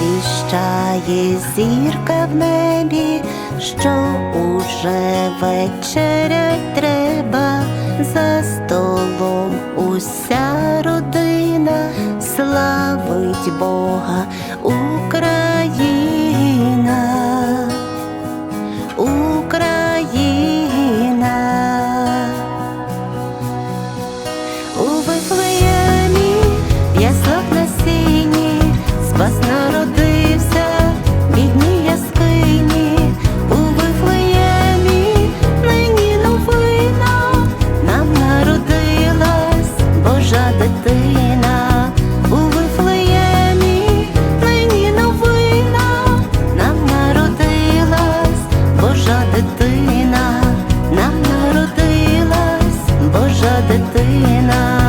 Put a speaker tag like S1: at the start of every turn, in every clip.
S1: Віщає зірка в небі, що уже вечеря треба, за столом уся родина славить Бога Україна. Божа дитина.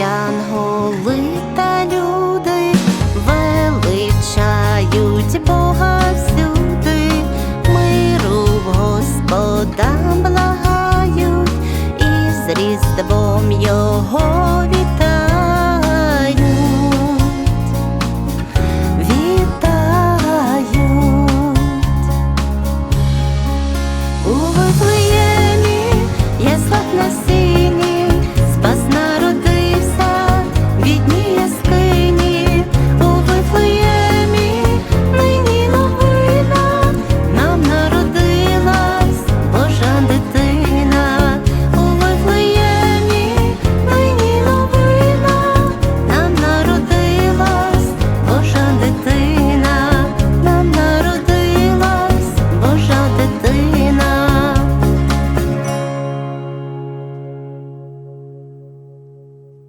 S1: янголи та люди величають Бога всюди, миру Господа благають і з різдвом його.